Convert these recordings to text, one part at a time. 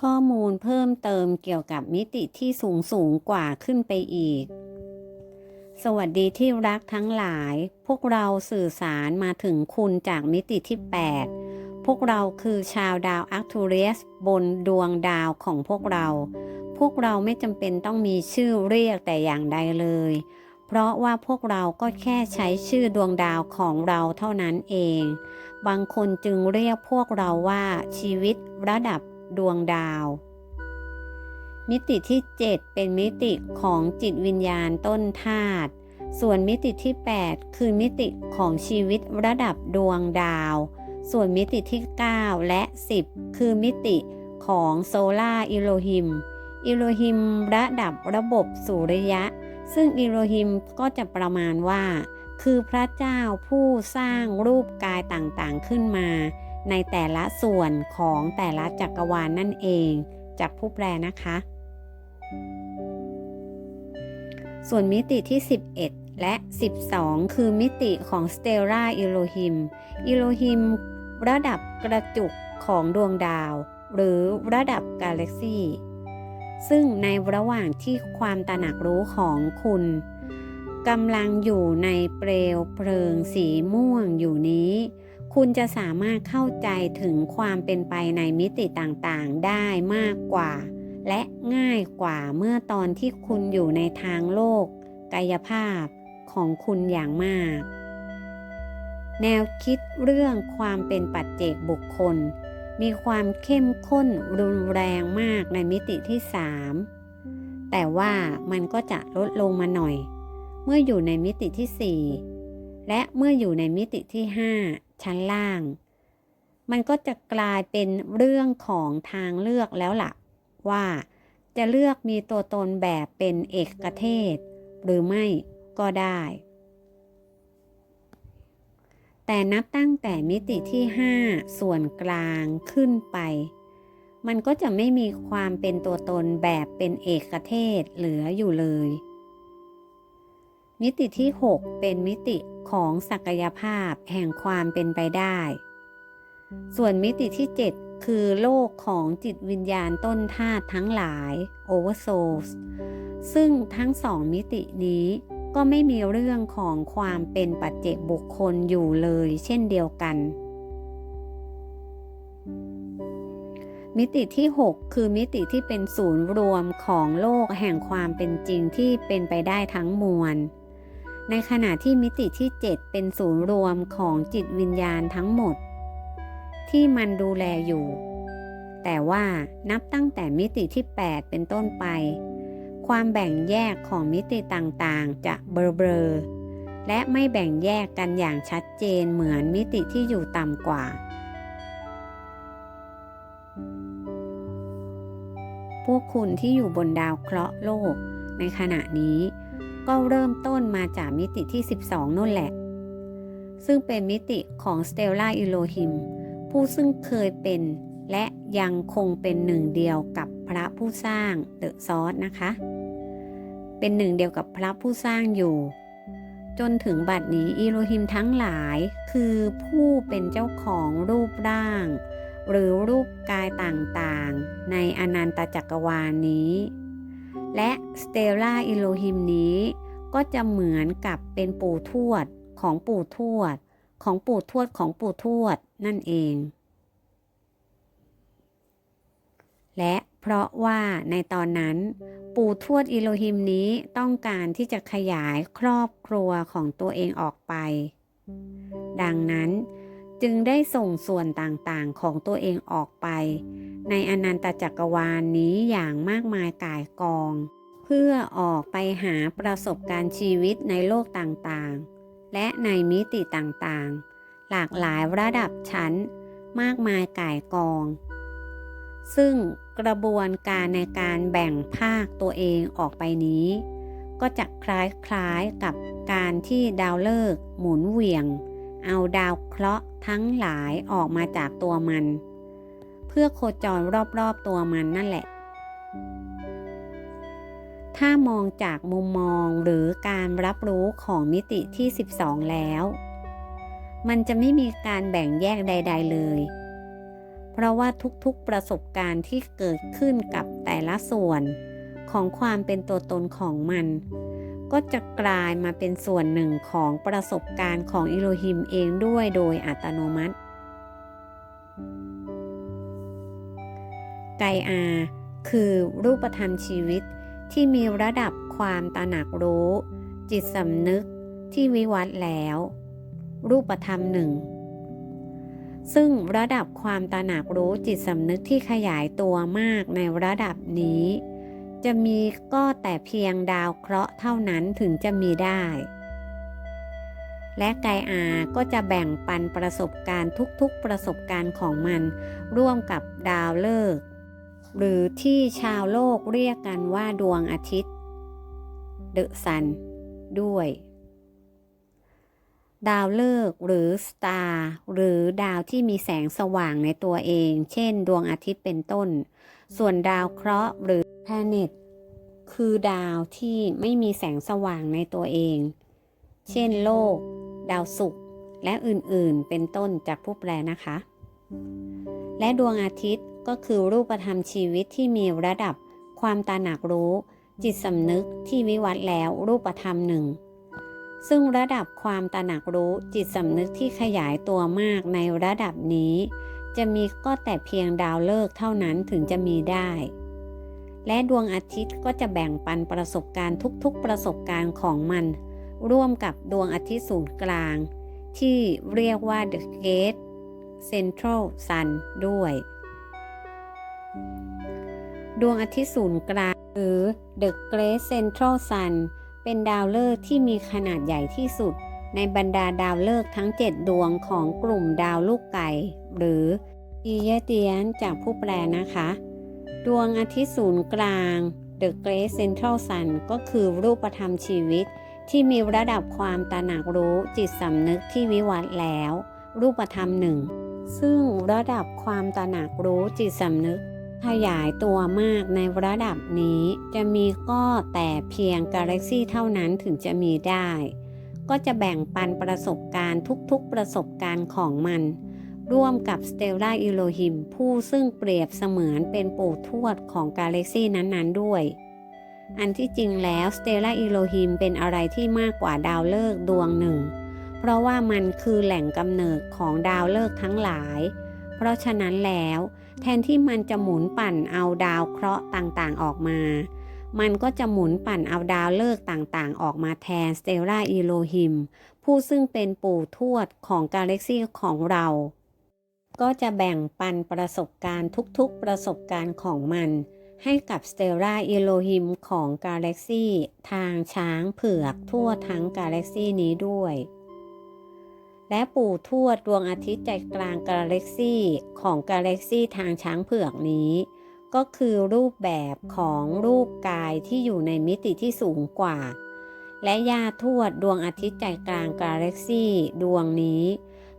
ข้อมูลเพิ่มเติมเกี่ยวกับมิติที่สูงสูงกว่าขึ้นไปอีก สวัสดีที่รักทั้งหลาย พวกเราสื่อสารมาถึงคุณจากมิติที่ 8 พวกเราคือชาวดาวอาร์ทูเรียสบนดวงดาวของพวกเรา พวกเราไม่จำเป็นต้องมีชื่อเรียกแต่อย่างใดเลย เพราะว่าพวกเราก็แค่ใช้ชื่อดวงดาวของเราเท่านั้นเอง บางคนจึงเรียกพวกเราว่าชีวิตระดับ ดวงดาว มิติที่ 7 เป็นมิติของจิตวิญญาณต้นธาตุส่วนมิติที่ 8 คือมิติของชีวิตระดับดวงดาว ส่วนมิติที่ 9 และ 10 คือมิติของโซลาอิโลฮิม อิโลฮิมระดับระบบสุริยะ ซึ่งอิโลฮิมก็จะประมาณว่า คือพระเจ้าผู้สร้างรูปกายต่างๆขึ้นมา ในแต่ละส่วนของแต่ละจักรวาลนนั่นเองจากผู้แปลนะคะ ส่วนมิติที่ 11 และ 12 คือมิติของสเตลลาอิโลฮิมอิโลฮิมระดับกระจุกของดวงดาว หรือระดับกาแล็กซีซึ่งในระหว่างที่ความตระหนักรู้ของคุณกำลังอยู่ในเปลวเพลิงสีม่วงอยู่นี้ คุณจะสามารถเข้าใจถึงความเป็นไปในมิติต่างๆ ได้มากกว่า และง่ายกว่าเมื่อตอนที่คุณอยู่ในทางโลก กายภาพของคุณอย่างมาก แนวคิดเรื่องความเป็นปัจเจกบุคคล มีความเข้มข้นรุนแรงมากในมิติที่3แต่ว่ามันก็จะลดลงมาหน่อย เมื่ออยู่ในมิติที่4และเมื่ออยู่ในมิติที่5 ชั้นล่าง มันก็จะกลายเป็นเรื่องของทางเลือกแล้วล่ะ ว่าจะเลือกมีตัวตนแบบเป็นเอกเทศ หรือไม่ก็ได้ แต่นับตั้งแต่มิติที่ 5 ส่วนกลางขึ้นไป มันก็จะไม่มีความเป็นตัวตนแบบเป็นเอกเทศเหลืออยู่เลย มิติที่ 6 เป็นมิติของศักยภาพแห่งความเป็นไปได้ ส่วนมิติที่ 7 คือโลกของจิตวิญญาณต้นธาตุทั้งหลาย Oversouls ซึ่งทั้งสองมิตินี้ก็ไม่มีเรื่องของความเป็นปัจเจกบุคคลอยู่เลยเช่นเดียวกัน มิติที่ 6 คือมิติที่เป็นศูนย์รวมของโลกแห่งความเป็นจริงที่เป็นไปได้ทั้งมวล ในขณะที่มิติที่ 7 เป็นศูนย์รวมของจิตวิญญาณทั้งหมด ที่มันดูแลอยู่ แต่ว่านับตั้งแต่มิติที่ 8 เป็นต้นไป ความแบ่งแยกของมิติต่างๆ จะเบลอๆและไม่แบ่งแยกกันอย่างชัดเจนเหมือนมิติที่อยู่ต่ำกว่า พวกคุณที่อยู่บนดาวเคราะห์โลกในขณะนี้ ก็เริ่มต้นมาจากมิติที่ 12นู่นแหละ ซึ่งเป็นมิติของสเตลล่าอิโลฮิม ผู้ซึ่งเคยเป็นและยังคงเป็นหนึ่งเดียวกับพระผู้สร้างเดอะซอสนะคะ เป็นหนึ่งเดียวกับพระผู้สร้างอยู่ จนถึงบัดนี้อีโลฮิมทั้งหลายคือผู้เป็นเจ้าของรูปร่าง หรือรูปกายต่างๆ ในอนันตจักรวาลนี้ และสเตลล่าอิโลฮิมนี้ ก็จะเหมือนกับเป็นปู่ทวดของปู่ทวด ของปู่ทวดของปู่ทวดนั่นเอง และเพราะว่าในตอนนั้น ปู่ทวดอิโลฮิมนี้ต้องการที่จะขยายครอบครัวของตัวเองออกไป ดังนั้น จึงได้ส่งส่วนต่างๆของตัวเองออกไป ในอนันตจักรวาลนนี้อย่างมากมายกายกอง เพื่อออกไปหาประสบการณ์ชีวิตในโลกต่างๆ และในมิติต่างๆ หลากหลายระดับชั้น มากมายกายกอง ซึ่งกระบวนการในการแบ่งภาคตัวเองออกไปนี้ ก็จะคล้ายๆกับการที่ดาวฤกษ์หมุนเหวี่ยง เอาดาวเคราะห์ ทั้งหลายออกมาจากตัวมัน เพื่อโคจรรอบๆตัวมันนั่นแหละ ถ้ามองจากมุมมองหรือการรับรู้ของมิติที่ 12 แล้ว มันจะไม่มีการแบ่งแยกใด ๆ เลย เพเพราะว่าทุกๆประสบการณ์ที่เกิดขึ้นกับแต่ละส่วนของความเป็นตัวตนของมัน ก็จะกลายมาเป็นส่วนหนึ่งของประสบการณ์ของอิโลฮิมเองด้วยโดยอัตโนมัติ ไกอาคือรูปธรรมชีวิตที่มีระดับความตระหนักรู้ จิตสำนึกที่วิวัฒน์แล้ว รูปธรรมหนึ่ง ซึ่งระดับความตระหนักรู้จิตสำนึกที่ขยายตัวมากในระดับนี้ จะมีก็แต่เพียงดาวเคราะห์เท่านั้นถึงจะมีได้ และไกอาก็จะแบ่งปันประสบการณ์ทุกๆประสบการณ์ของมัน ร่วมกับดาวฤกษ์หรือที่ชาวโลกเรียกกันว่าดวงอาทิตย์เดอะซันด้วย ดาวฤกษ์หรือสตาร์หรือดาวที่มีแสงสว่างในตัวเอง เช่น ดวงอาทิตย์เป็นต้น ส่วนดาวเคราะห์หรือ planet คือดาวที่ไม่มีแสงสว่างในตัวเอง เช่นโลก ดาวศุกร์และอื่นๆ เป็นต้นจากผู้แปลนะคะ และดวงอาทิตย์ก็คือรูปธรรมชีวิตที่มีระดับความตระหนักรู้ จิตสำนึกที่วิวัฒน์แล้วรูปธรรมหนึ่ง ซึ่งระดับความตระหนักรู้จิตสำนึกที่ขยายตัวมากในระดับนี้ จะมีก็แต่เพียงดาวฤกษ์เท่านั้นถึงจะมีได้ และดวงอาทิตย์ก็จะแบ่งปันประสบการณ์ทุกๆ ประสบการณ์ของมัน ร่วมกับดวงอาทิตย์ศูนย์กลาง ที่เรียกว่า The Gate Central Sun ด้วย ดวงอาทิตย์ศูนย์กลาง หรือ The Great Central Sun เป็นดาวฤกษ์ที่มีขนาดใหญ่ที่สุด ในบรรดาดาวฤกษ์ทั้ง 7 ดวงของกลุ่มดาวลูกไก่ หรืออีเยเตียนจากผู้แปลนะคะ ดวงอาทิตย์ศูนย์กลาง The Great Central Sun ก็คือรูปธรรมชีวิต ที่มีระดับความตระหนักรู้จิตสำนึกที่วิวัฒน์แล้ว รูปธรรมหนึ่ง ซึ่งระดับความตระหนักรู้จิตสำนึก ขยายตัวมากในระดับนี้ จะมีก็แต่เพียงกาแล็กซี่เท่านั้นถึงจะมีได้ ก็จะแบ่งปันประสบการณ์ทุกๆประสบการณ์ของมัน ร่วมกับสเตลล่าอิโลฮิม ผู้ซึ่งเปรียบเสมือนเป็นปู่ทวดของกาแล็กซี่นั้นๆด้วย อันที่จริงแล้วสเตลล่าอิโลฮิมเป็นอะไรที่มากกว่าดาวฤกษ์ดวงหนึ่ง เพราะว่ามันคือแหล่งกำเนิดของดาวฤกษ์ทั้งหลาย เพราะฉะนั้นแล้ว แทนที่มันจะหมุนปั่นเอาดาวเคราะห์ต่างๆออกมา มันก็จะหมุนปั่นเอาดาวฤกษ์ต่างๆ ออกมาแทนสเตลล่าอีโลฮิมผู้ซึ่งเป็นปู่ทวดของกาแล็กซี่ของเรา ก็จะแบ่งปันประสบการณ์ทุกๆประสบการณ์ของมัน ให้กับสเตลล่าอีโลฮิมของกาแล็กซี่ทางช้างเผือกทั่วทั้งกาแล็กซี่นี้ด้วย และปู่ทวดดวงอาทิตย์ใจกลางกาแล็กซี่ของกาแล็กซี่ทางช้างเผือกนี้ ก็คือรูปแบบของรูปกายที่อยู่ในมิติที่สูงกว่า และย่าทวดดวงอาทิตย์ใจกลางกาแล็กซี่ดวงนี้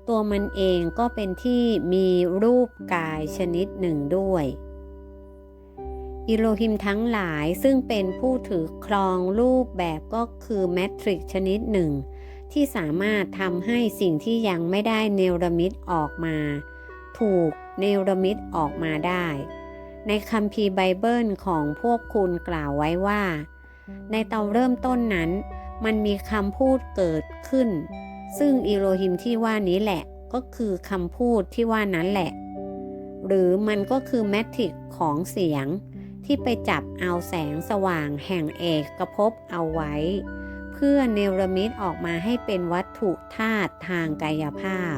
ตัวมันเองก็เป็นที่มีรูปกายชนิดหนึ่งด้วย อิโลฮิมทั้งหลายซึ่งเป็นผู้ถือครองรูปแบบก็คือแมทริกชนิดหนึ่ง ที่สามารถทำให้สิ่งที่ยังไม่ได้เนรมิตออกมา ถูกเนรมิตออกมาได้ ในคัมภีร์ไบเบิลของพวกคุณกล่าวไว้ว่า ในตอนเริ่มต้นนั้น มันมีคำพูดเกิดขึ้น ซึ่งอิโลฮิมที่ว่านี้แหละก็คือคำพูดที่ว่านั้นแหละ หรือมันก็คือแมทริกของเสียงที่ไปจับเอาแสงสว่างแห่งเอกกระพบเอาไว้ เพื่อเนรมิตออกมาให้เป็นวัตถุธาตุทางกายภาพ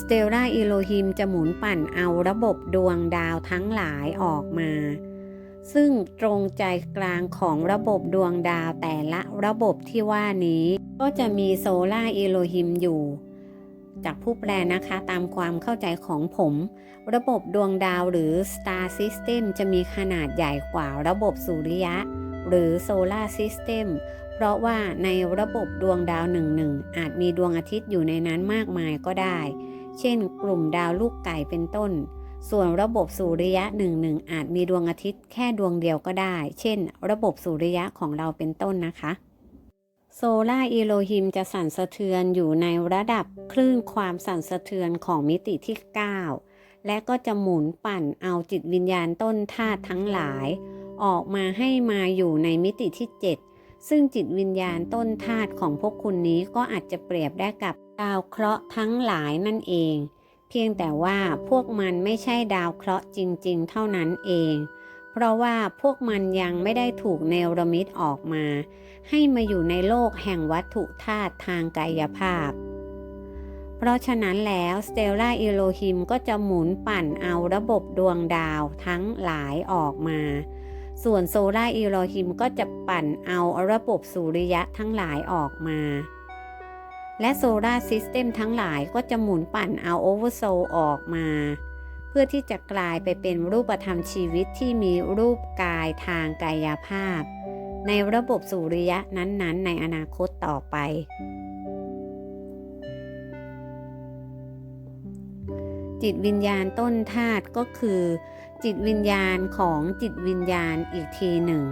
สเตลลาอิโลฮิมจะหมุนปั่นเอาระบบดวงดาวทั้งหลายออกมา ซึ่งตรงใจกลางของระบบดวงดาวแต่ละระบบที่ว่านี้ ก็จะมีโซล่าอิโลฮิมอยู่ จากผู้แปลนะคะตามความเข้าใจของผม ระบบดวงดาวหรือ Star System จะมีขนาดใหญ่กว่าระบบสุริยะ หรือ Solar System เพราะว่าในระบบดวงดาวหนึ่งหนึ่งอาจมีดวงอาทิตย์อยู่ในนั้นมากมายก็ได้ เช่นกลุ่มดาวลูกไก่เป็นต้น ส่วนระบบสุริยะหนึ่งหนึ่งอาจมีดวงอาทิตย์แค่ดวงเดียวก็ได้ เช่น ระบบสุริยะของเราเป็นต้นนะคะโซลาอีโลฮิมจะสั่นสะเทือนอยู่ในระดับคลื่นความสั่นสะเทือนของมิติที่ 9 และก็จะหมุนปั่นเอาจิตวิญญาณต้นธาตุทั้งหลาย ออกมาให้มาอยู่ในมิติที่ 7 ซึ่งจิตวิญญาณต้นธาตุของพวกคุณนี้ก็อาจจะเปรียบได้กับดาวเคราะห์ทั้งหลายนั่นเอง พียงแต่ว่าพวกมันไม่ใช่ดาวเคราะห์จริง ๆ เท่านั้นเอง เพราะว่าพวกมันยังไม่ได้ถูกเนรมิตออกมา ให้มาอยู่ในโลกแห่งวัตถุธาตุทางกายภาพ เพราะฉะนั้นแล้วสเตลล่าอิโลฮิมก็จะหมุนปั่นเอาระบบดวงดาวทั้งหลายออกมา ส่วนโซลาร์อิโลฮิมก็จะปั่นเอาระบบสุริยะทั้งหลายออกมา และโซลาร์ซิสเต็มทั้งหลายก็จะหมุนปั่นเอาโอเวอร์โซลออกมา เพื่อที่จะกลายไปเป็นรูปธรรมชีวิตที่มีรูปกายทางกายภาพ ในระบบสุริยะนั้นๆ ในอนาคตต่อไป จิตวิญญาณต้นธาตุก็คือ จิตวิญญาณของจิตวิญญาณอีกทีหนึ่ง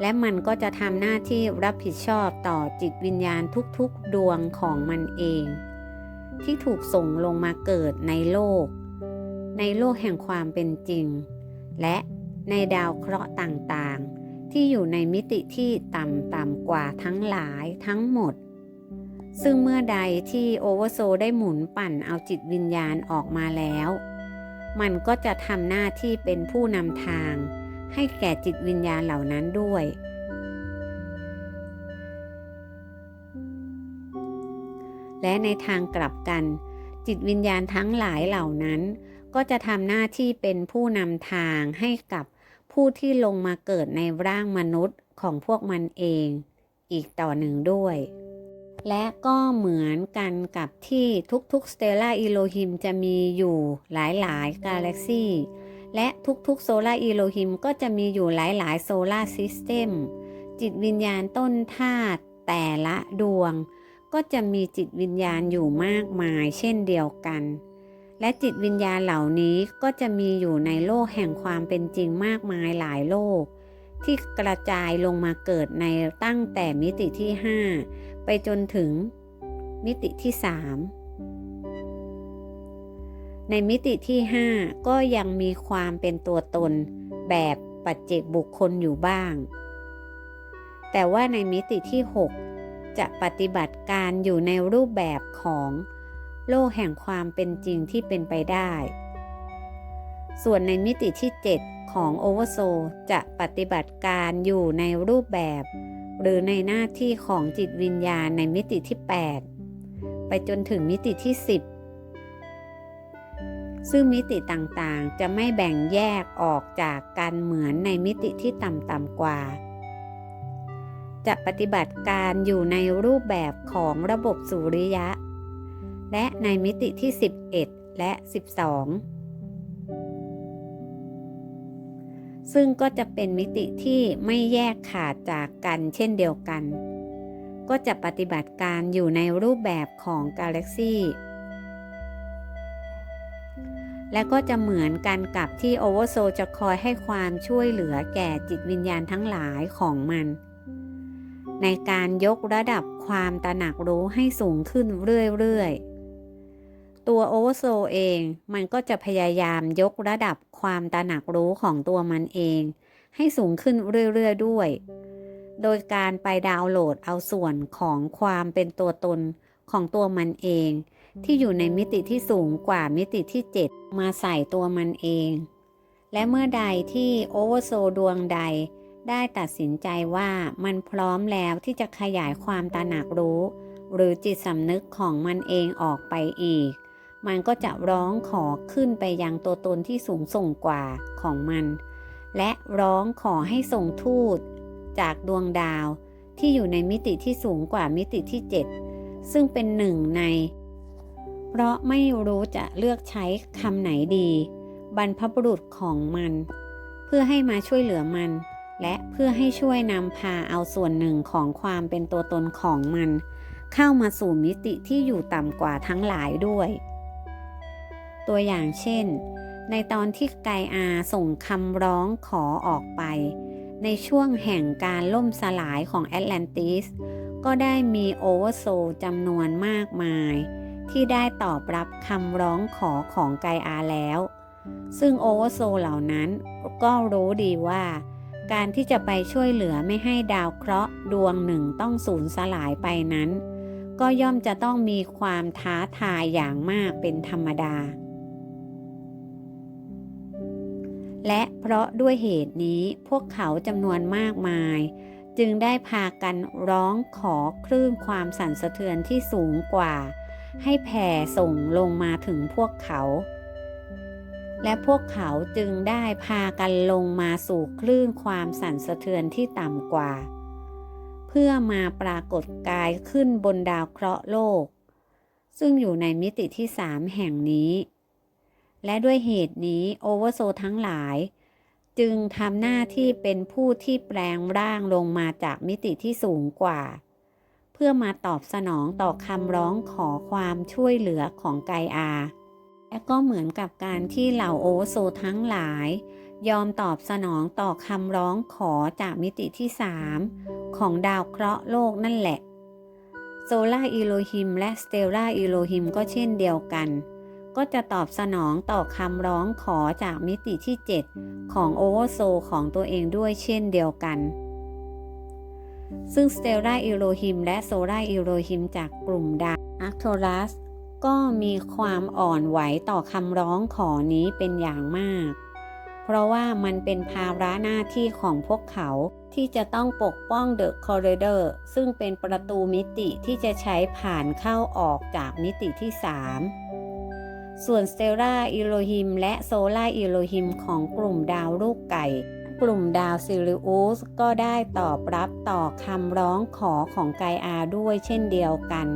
และมันก็จะทำหน้าที่รับผิดชอบต่อจิตวิญญาณทุกๆดวงของมันเอง ที่ถูกส่งลงมาเกิดในโลก ในโลกแห่งความเป็นจริง และในดาวเคราะห์ต่างๆ ที่อยู่ในมิติที่ต่ำๆกว่าทั้งหลายทั้งหมด ซึ่งเมื่อใดที่โอเวอร์โซได้หมุนปั่นเอาจิตวิญญาณออกมาแล้ว มันก็จะทำหน้าที่เป็นผู้นำทาง ให้แก่จิตวิญญาณเหล่านั้นด้วย และในทางกลับกัน จิตวิญญาณทั้งหลายเหล่านั้น ก็จะทำหน้าที่เป็นผู้นำทางให้กับผู้ที่ลงมาเกิดในร่างมนุษย์ของพวกมันเอง อีกต่อหนึ่งด้วย และก็เหมือนกันกับที่ทุกๆ Stellar Elohim จะมีอยู่หลายๆ กาแล็กซี่ และทุกๆ Solar Elohim ก็จะมีอยู่หลายๆ Solar System จิตวิญญาณต้นธาตุแต่ละดวง ก็จะมีจิตวิญญาณอยู่มากมายเช่นเดียวกัน และจิตวิญญาณเหล่านี้ก็จะมีอยู่ในโลกแห่งความเป็นจริงมากมายหลายโลก ที่กระจายลงมาเกิดในตั้งแต่มิติที่ 5 ไปจนถึงมิติที่ 3 ในมิติที่ 5 ก็ยังมีความเป็นตัวตนแบบปัจเจกบุคคลอยู่บ้าง แต่ว่าในมิติที่ 6 จะปฏิบัติการอยู่ในรูปแบบของโลกแห่งความเป็นจริงที่เป็นไปได้ ส่วนในมิติที่ 7 ของโอเวอร์โซจะปฏิบัติการอยู่ในรูปแบบ หรือในหน้าที่ของจิตวิญญาณในมิติที่ 8 ไปจนถึงมิติที่ 10 ซึ่งมิติต่างๆ จะไม่แบ่งแยกออกจากกันเหมือนในมิติที่ต่ำๆกว่า จะปฏิบัติการอยู่ในรูปแบบของระบบสุริยะ และในมิติที่ 11 และ 12 ซึ่งก็จะเป็นมิติที่ไม่แยกขาดจากกันเช่นเดียวกัน ก็จะปฏิบัติการอยู่ในรูปแบบของกาแล็กซี่ และก็จะเหมือนกันกับที่โอเวอร์โซจะคอยให้ความช่วยเหลือแก่จิตวิญญาณทั้งหลายของมัน ในการยกระดับความตระหนักรู้ให้สูงขึ้นเรื่อยๆ ตัวโอเวอร์โซเองมันก็จะพยายามยกระดับความตระหนักรู้ของตัวมันเอง ให้สูงขึ้นเรื่อยๆด้วย โดยการไปดาวน์โหลดเอาส่วนของความเป็นตัวตนของตัวมันเอง ที่อยู่ในมิติที่สูงกว่ามิติที่ 7 มาใส่ตัวมันเอง และเมื่อใดที่โอเวอร์โซดวงใด ได้ตัดสินใจว่ามันพร้อมแล้วที่จะขยายความตระหนักรู้ หรือจิตสำนึกของมันเองออกไปอีก มันก็จะร้องขอขึ้นไปยังตัวตนที่สูงส่งกว่าของมัน และร้องขอให้ส่งทูตจากดวงดาวที่อยู่ในมิติที่สูงกว่ามิติที่ 7 ซึ่งเป็นหนึ่งใน เพราะไม่รู้จะเลือกใช้คำไหนดี บรรพบุรุษของมัน เพื่อให้มาช่วยเหลือมัน และเพื่อให้ช่วยนำพาเอาส่วนหนึ่งของความเป็นตัวตนของมัน เข้ามาสู่มิติที่อยู่ต่ำกว่าทั้งหลายด้วย ตัวอย่างเช่น ในตอนที่ไกอาส่งคำร้องขอออกไป ในช่วงแห่งการล่มสลายของแอตแลนติสก็ได้มีโอเวอร์โซลจำนวนมากมาย ที่ได้ตอบรับคำร้องขอของไกอาแล้ว ซึ่งโอเวอร์โซเหล่านั้นก็รู้ดีว่า การที่จะไปช่วยเหลือไม่ให้ดาวเคราะห์ดวงหนึ่งต้องสูญสลายไปนั้น ก็ย่อมจะต้องมีความท้าทายอย่างมากเป็นธรรมดา และเพราะด้วยเหตุนี้พวกเขาจำนวนมากมายจึงได้พากันร้องขอคลื่นความสั่นสะเทือนที่สูงกว่า ให้แผ่ส่งลงมาถึงพวกเขา และพวกเขาจึงได้พากันลงมาสู่คลื่นความสั่นสะเทือนที่ต่ำกว่า เพื่อมาปรากฏกายขึ้นบนดาวเคราะห์โลก ซึ่งอยู่ในมิติที่สามแห่งนี้ และด้วยเหตุนี้โอเวอร์โซทั้งหลายจึงทำหน้าที่เป็นผู้ที่แปลงร่างลงมาจากมิติที่สูงกว่า เพื่อมาตอบสนองต่อคำร้องขอความช่วยเหลือของไกอา และก็เหมือนกับการที่เหล่าโอโซทั้งหลาย ยอมตอบสนองต่อคำร้องขอจากมิติที่สามของดาวเคราะห์โลกนั่นแหละโซลาอีโลฮิมและสเตลลาอีโลฮิมก็เช่นเดียวกัน ก็จะตอบสนองต่อคำร้องขอจากมิติที่ 7 ของโอเวอร์โซของตัวเองด้วยเช่นเดียวกัน ซึ่งสเตลลาอีโลฮิมและโซลาอีโลฮิมจากกลุ่มดาวอาร์โทรัสก็มีความอ่อนไหวต่อคำร้องขอนี้เป็นอย่างมาก เพราะว่ามันเป็นภาระหน้าที่ของพวกเขาที่จะต้องปกป้องเดอะคอร์เรเดอร์ซึ่งเป็นประตูมิติที่จะใช้ผ่านเข้าออกจากมิติที่ 3 ส่วนสเตลลาอิโลฮิมและโซลาอิโลฮิมของกลุ่มดาวลูกไก่ กลุ่มดาวซิริอุสก็ได้ตอบรับต่อคำร้องขอของไกอาด้วยเช่นเดียวกัน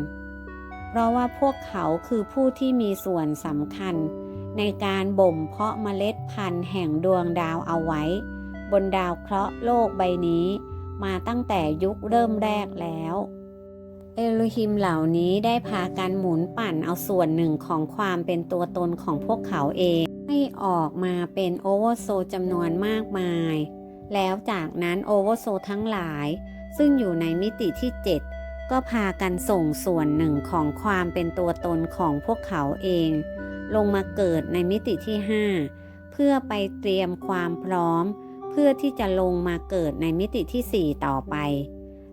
เพราะว่าพวกเขาคือผู้ที่มีส่วนสำคัญ ในการบ่มเพาะเมล็ดพันธุ์แห่งดวงดาวเอาไว้ บนดาวเคราะห์โลกใบนี้ มาตั้งแต่ยุคเริ่มแรกแล้ว เอโลฮิมเหล่านี้ได้พากันหมุนปั่นเอาส่วนหนึ่งของความเป็นตัวตนของพวกเขาเอง ให้ออกมาเป็นโอเวอร์โซจำนวนมากมาย แล้วจากนั้นโอเวอร์โซทั้งหลาย ซึ่งอยู่ในมิติที่ 7 ก็พากันส่งส่วนหนึ่งของความเป็นตัวตนของพวกเขาเอง ลงมาเกิดในมิติที่ 5 เพื่อไปเตรียมความพร้อม เพื่อที่จะลงมาเกิดในมิติที่ 4 ต่อไป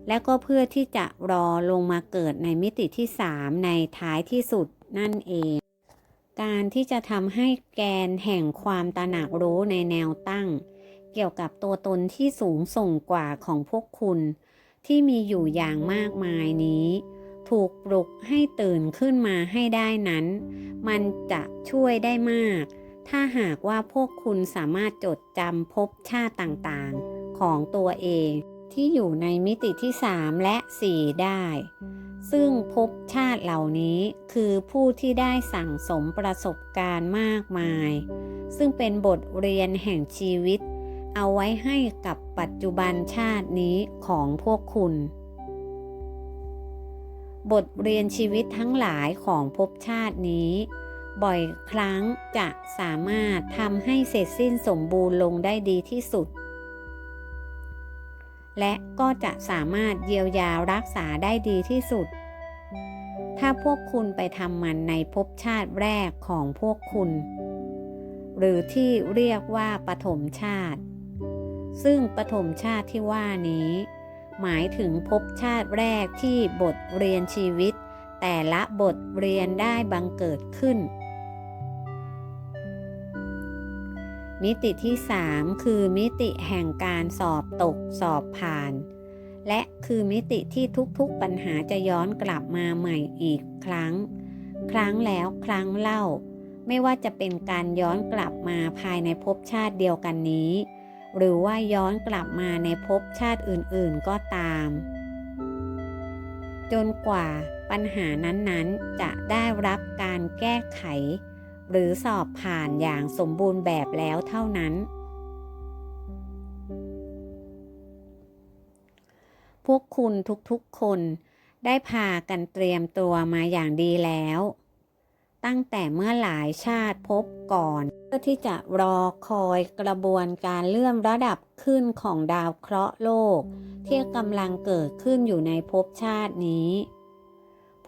และก็เพื่อที่จะรอลงมาเกิดในมิติที่ 3 ในท้ายที่สุดนั่นเอง การที่จะทำให้แกนแห่งความตระหนักรู้ในแนวตั้ง เกี่ยวกับตัวตนที่สูงส่งกว่าของพวกคุณ ที่มีอยู่อย่างมากมายนี้ ถูกปลุกให้ตื่นขึ้นมาให้ได้นั้น มันจะช่วยได้มาก ถ้าหากว่าพวกคุณสามารถจดจำภพชาติต่างๆ ของตัวเอง ที่อยู่ในมิติที่3และ4ได้ ซึ่งภพชาติเหล่านี้คือผู้ที่ได้สั่งสมประสบการณ์มากมาย ซึ่งเป็นบทเรียนแห่งชีวิต เอาไว้ให้กับปัจจุบันชาตินี้ของพวกคุณ บทเรียนชีวิตทั้งหลายของภพชาตินี้บ่อยครั้งจะสามารถทำให้เสร็จสิ้นสมบูรณ์ลงได้ดีที่สุด และก็จะสามารถเยียวยารักษาได้ดีที่สุด ถ้าพวกคุณไปทำมันในภพชาติแรกของพวกคุณ หรือที่เรียกว่าปฐมชาติ ซึ่งปฐมชาติที่ว่านี้ หมายถึงภพชาติแรกที่บทเรียนชีวิต แต่ละบทเรียนได้บังเกิดขึ้น มิติที่ 3 คือมิติแห่งการสอบตกสอบผ่าน และคือมิติที่ทุกๆปัญหาจะย้อนกลับมาใหม่อีกครั้ง ครั้งแล้วครั้งเล่า ไม่ว่าจะเป็นการย้อนกลับมาภายในภพชาติเดียวกันนี้ หรือว่าย้อนกลับมาในภพชาติอื่นๆก็ตาม จนกว่าปัญหานั้นๆจะได้รับการแก้ไข หรือสอบผ่านอย่างสมบูรณ์แบบแล้วเท่านั้น พวกคุณทุกๆคนได้พากันเตรียมตัวมาอย่างดีแล้ว ตั้งแต่เมื่อหลายชาติพบก่อน เพื่อที่จะรอคอยกระบวนการเลื่อนระดับขึ้นของดาวเคราะห์โลก ที่กำลังเกิดขึ้นอยู่ในภพชาตินี้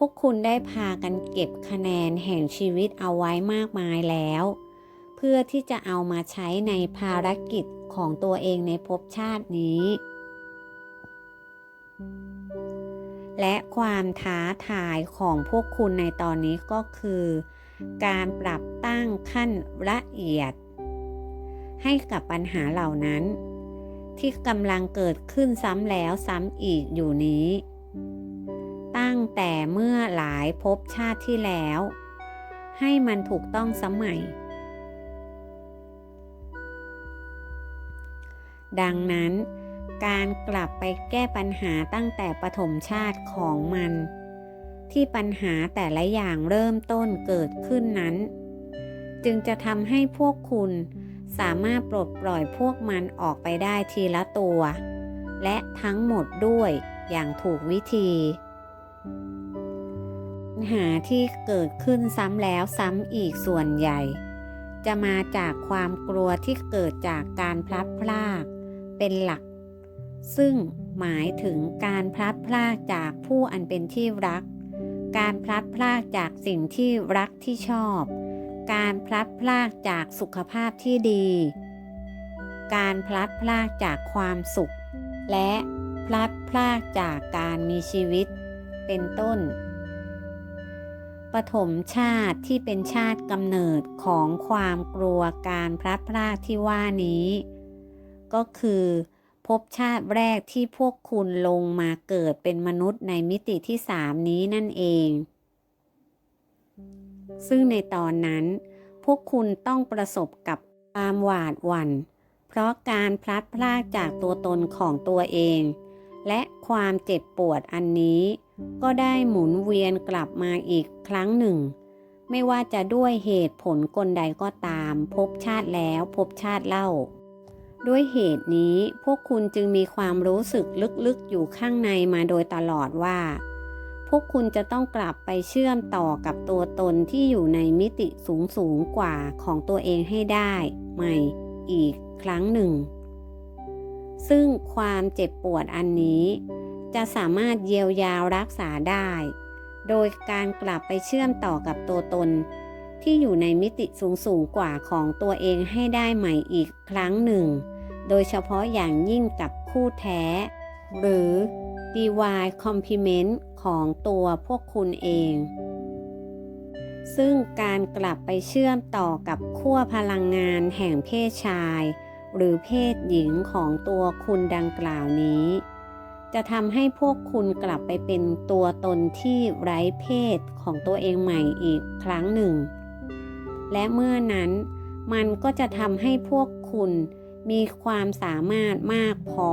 วกคุณได้พากันเก็บคะแนนแห่งชีวิตเอาไว้มากมายแล้ว เพื่อที่จะเอามาใช้ในภารกิจของตัวเองในภพชาตินี้ และความท้าทายของพวกคุณในตอนนี้ก็คือ การปรับตั้งขั้นละเอียด ให้กับปัญหาเหล่านั้น ที่กำลังเกิดขึ้นซ้ำแล้วซ้ำอีกอยู่นี้ ตั้งแต่เมื่อหลายภพชาติที่แล้ว ให้มันถูกต้องสมัย ดังนั้นการกลับไปแก้ปัญหาตั้งแต่ปฐมชาติของมัน ที่ปัญหาแต่ละอย่างเริ่มต้นเกิดขึ้นนั้น จึงจะทำให้พวกคุณสามารถปลดปล่อยพวกมันออกไปได้ทีละตัว และทั้งหมดด้วยอย่างถูกวิธี หาที่เกิดขึ้นซ้ำแล้วซ้ำอีกส่วนใหญ่ จะมาจากความกลัวที่เกิดจากการพลัดพราก เป็นหลัก ซึ่งหมายถึงการพลัดพรากจากผู้อันเป็นที่รัก การพลัดพรากจากสิ่งที่รักที่ชอบ การพลัดพรากจากสุขภาพที่ดี การพลัดพรากจากความสุข และพลัดพรากจากการมีชีวิต เป็นต้น ปฐมชาติที่เป็นชาติกำเนิดของความกลัวการพลัดพรากที่ว่านี้ ก็คือภพชาติแรกที่พวกคุณลงมาเกิดเป็นมนุษย์ในมิติที่สามนี้นั่นเอง ซึ่งในตอนนั้น พวกคุณต้องประสบกับความหวาดหวัน่น เพราะการพลัดพรากจากตัวตนของตัวเอง และความเจ็บปวดอันนี้ ก็ได้หมุนเวียนกลับมาอีกครั้งหนึ่ง ไม่ว่าจะด้วยเหตุผลกลใดก็ตาม พบชาติแล้วพบชาติเล่า ด้วยเหตุนี้พวกคุณจึงมีความรู้สึกลึกๆอยู่ข้างในมาโดยตลอดว่า พวกคุณจะต้องกลับไปเชื่อมต่อกับตัวตนที่อยู่ในมิติสูงสูงกว่าของตัวเองให้ได้ ใหม่อีกครั้งหนึ่ง ซึ่งความเจ็บปวดอันนี้ จะสามารถเยียวยารักษาได้ โดยการกลับไปเชื่อมต่อกับตัวตน ที่อยู่ในมิติสูงสูงกว่าของตัวเองให้ได้ใหม่อีกครั้งหนึ่ง โดยเฉพาะอย่างยิ่งกับคู่แท้ หรือ divine complement ของตัวพวกคุณเอง ซึ่งการกลับไปเชื่อมต่อกับขั้วพลังงานแห่งเพศชาย หรือเพศหญิงของตัวคุณดังกล่าวนี้ จะทำให้พวกคุณกลับไปเป็นตัวตนที่ไร้เพศของตัวเองใหม่อีกครั้งหนึ่ง และเมื่อนั้นมันก็จะทำให้พวกคุณมีความสามารถมากพอ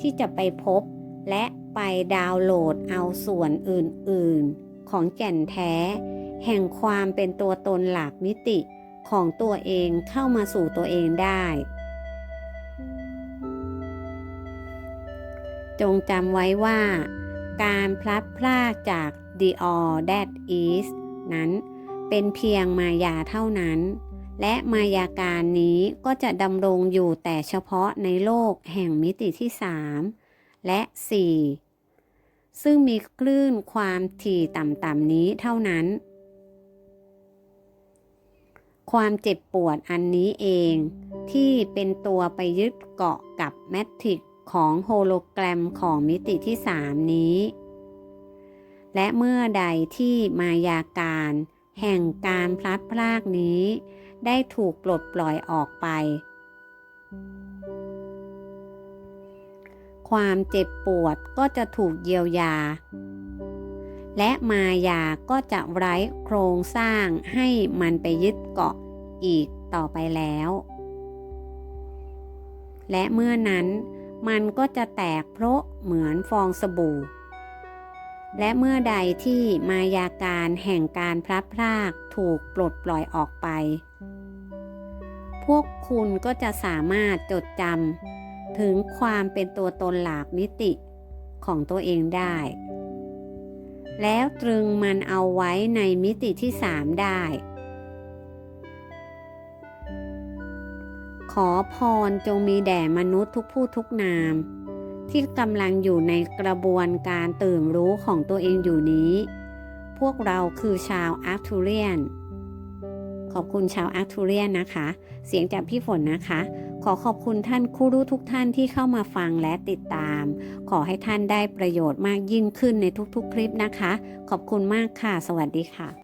ที่จะไปพบและไปดาวน์โหลดเอาส่วนอื่นๆ ของแก่นแท้ แห่งความเป็นตัวตนหลากมิติของตัวเองเข้ามาสู่ตัวเองได้ จงจำไว้ว่า การพลัดพรากจาก the all that is นั้น เป็นเพียงมายาเท่านั้น และมายาการนี้ก็จะดำรงอยู่แต่เฉพาะในโลกแห่งมิติที่ 3 และ 4 ซึ่งมีคลื่นความถี่ต่ำๆนี้เท่านั้น ความเจ็บปวดอันนี้เองที่เป็นตัวไปยึดเกาะกับแมทริก ของโฮโลแกรมของมิติที่3นี้ และเมื่อใดที่มายาการ แห่งการพลัดพรากนี้ ได้ถูกปลดปล่อยออกไป ความเจ็บปวดก็จะถูกเยียวยา และมายาก็จะไร้โครงสร้างให้มันไปยึดเกาะอีกต่อไปแล้ว และเมื่อนั้น มันก็จะแตกเพราะเหมือนฟองสบู่ และเมื่อใดที่มายาการแห่งการพลัดพรากถูกปลดปล่อยออกไป พวกคุณก็จะสามารถจดจำถึงความเป็นตัวตนหลากมิติของตัวเองได้ แล้วตรึงมันเอาไว้ในมิติที่3ได้ ขอพรจงมีแด่มนุษย์ทุกผู้ทุกนาม ที่กำลังอยู่ในกระบวนการตื่นรู้ของตัวเองอยู่นี้ พวกเราคือชาวอาร์ทูเรียน ขอบคุณชาวอาร์ทูเรียนนะคะ เสียงจากพี่ฝนนะคะ ขอขอบคุณท่านคู่รู้ทุกท่านที่เข้ามาฟังและติดตาม ขอให้ท่านได้ประโยชน์มากยิ่งขึ้นในทุกๆ คลิปนะคะ ขอบคุณมากค่ะ สวัสดีค่ะ